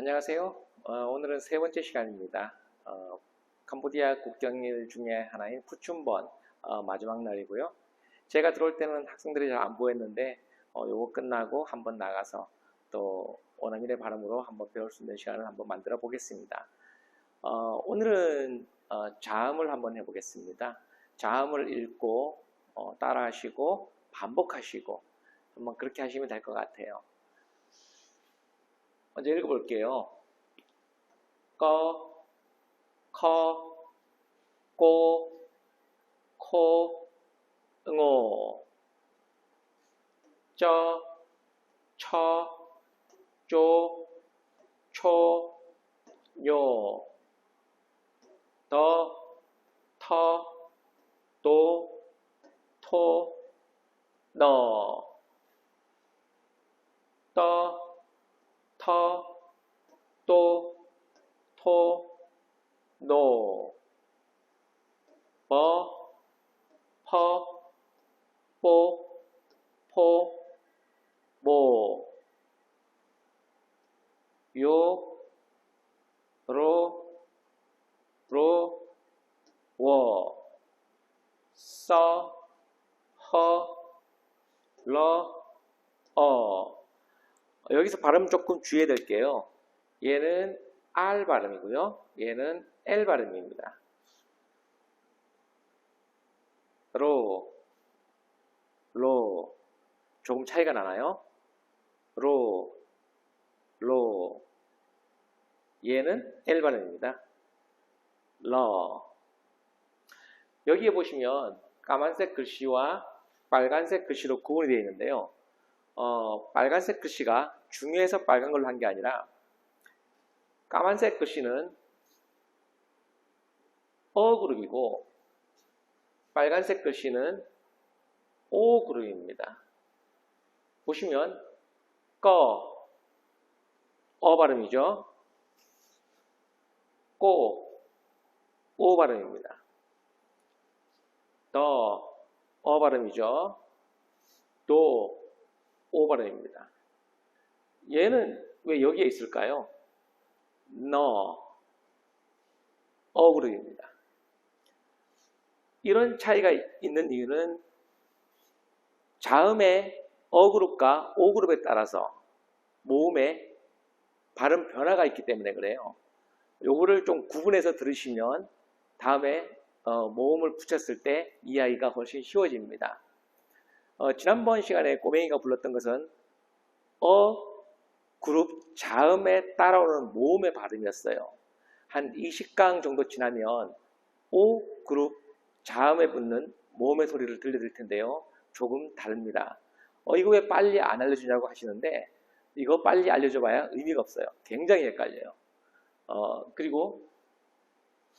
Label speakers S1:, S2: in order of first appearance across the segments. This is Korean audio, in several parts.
S1: 안녕하세요. 어, 오늘은 세 번째 시간입니다. 어, 캄보디아 국경일 중에 하나인 푸춘번 어, 마지막 날이고요. 제가 들어올 때는 학생들이 잘 안 보였는데 어, 요거 끝나고 한번 나가서 또 원어민의 발음으로 한번 배울 수 있는 시간을 한번 만들어 보겠습니다. 어, 오늘은 어, 자음을 한번 해보겠습니다. 자음을 읽고 어, 따라하시고 반복하시고 한번 그렇게 하시면 될 것 같아요. 먼저 읽어볼게요. 꺼, 커, 꼬, 코, 응오, 쩌, 처, 쪼, 초, 요, 더, 터, 도, 토, 너, 떠, 터, 또, 토, 노, 버, 퍼, 뽀, 포, 모, 요, 로, 로, 워, 서, 허, 러, 어. 여기서 발음 조금 주의해야 될게요. 얘는 R 발음이고요. 얘는 L 발음입니다. 로, 로, 조금 차이가 나나요? 로, 로, 얘는 L 발음입니다. 러. 여기에 보시면 까만색 글씨와 빨간색 글씨로 구분이 되어 있는데요. 어, 빨간색 글씨가 중요해서 빨간 걸로 한 게 아니라 까만색 글씨는 어 그룹이고 빨간색 글씨는 오 그룹입니다. 보시면 꺼, 어 발음이죠. 꼬, 오 발음입니다. 더, 어 발음이죠. 도, 오 발음입니다. 얘는 왜 여기에 있을까요? 너, 어 그룹입니다. 이런 차이가 있는 이유는 자음의 어 그룹과 오 그룹에 따라서 모음에 발음 변화가 있기 때문에 그래요. 요거를 좀 구분해서 들으시면 다음에 어, 모음을 붙였을 때 이해하기가 훨씬 쉬워집니다. 어, 지난번 시간에 꼬맹이가 불렀던 것은 어 그룹 자음에 따라오는 모음의 발음이었어요. 한 20강 정도 지나면 오 그룹 자음에 붙는 모음의 소리를 들려드릴 텐데요. 조금 다릅니다. 어, 이거 왜 빨리 안 알려주냐고 하시는데 이거 빨리 알려줘봐야 의미가 없어요. 굉장히 헷갈려요. 어, 그리고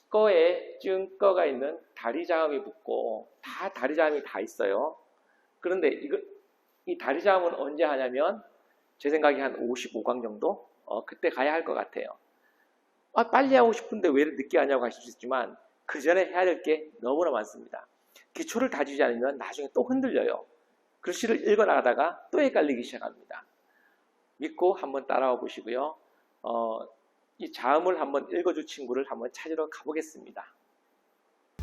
S1: 꺼에 증꺼가 있는 다리 자음이 붙고 다 다리 자음이 다 있어요. 그런데 이거, 이 다리 자음은 언제 하냐면 제 생각에 한 55강 정도? 어, 그때 가야 할 것 같아요. 아, 빨리 하고 싶은데 왜 늦게 하냐고 하실 수 있지만 그 전에 해야 될 게 너무나 많습니다. 기초를 다지지 않으면 나중에 또 흔들려요. 글씨를 읽어 나가다가 또 헷갈리기 시작합니다. 믿고 한번 따라와 보시고요. 어, 이 자음을 한번 읽어줄 친구를 한번 찾으러 가보겠습니다.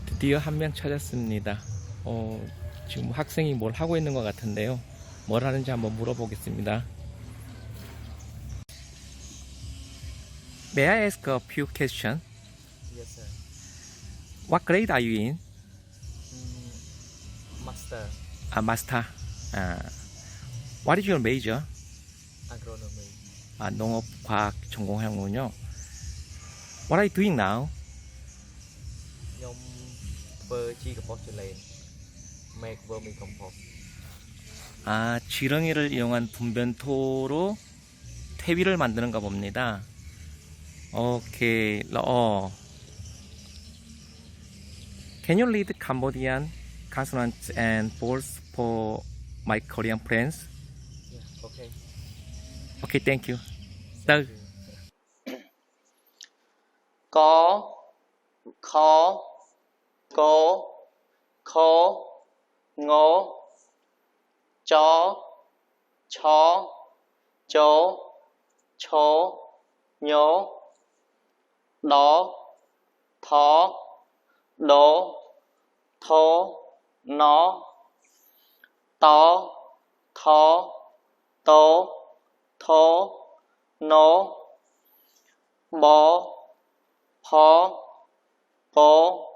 S2: 드디어 한 명 찾았습니다. 어, 지금 학생이 뭘 하고 있는 것 같은데요. 뭘 하는지 한번 물어보겠습니다. May I ask a few questions?
S3: Yes, sir.
S2: What grade are you in?
S3: Mm, master
S2: A master. 아, what is your major?
S3: agronomy.
S2: 아, 농업과학 전공하는군요. What are you doing now?
S3: ខ្ញុំធ្វើជីកំប៉ុស្តជលេន make vermicompost.
S2: 아, 지렁이를 이용한 분변토로 퇴비를 만드는가 봅니다. 오케이, 어. Can you read Cambodian consonants and vowels for my Korean friends?
S3: Yeah, okay.
S2: Okay, thank you. Từ.
S1: 꺼, 커, 꼬, 코, ngô, chó chó chố, chố,
S4: nhố đó thó đố thố nó tó thó tố thố nố bó phó bố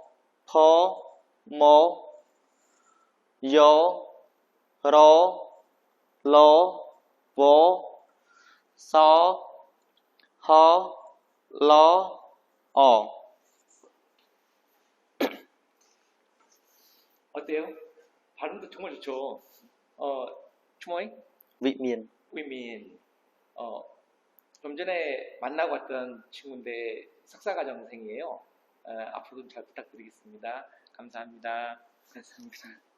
S4: phó mố dỗ rô lô vô so ho lo 어
S2: 어때요? 발음도 정말 좋죠. 어, 추모잉?
S4: vị miền
S2: 위민. 어, 좀 전에 만나고 왔던 친구인데 석사과정생이에요. 어, 앞으로도 잘 부탁드리겠습니다. 감사합니다.
S4: 감사합니다.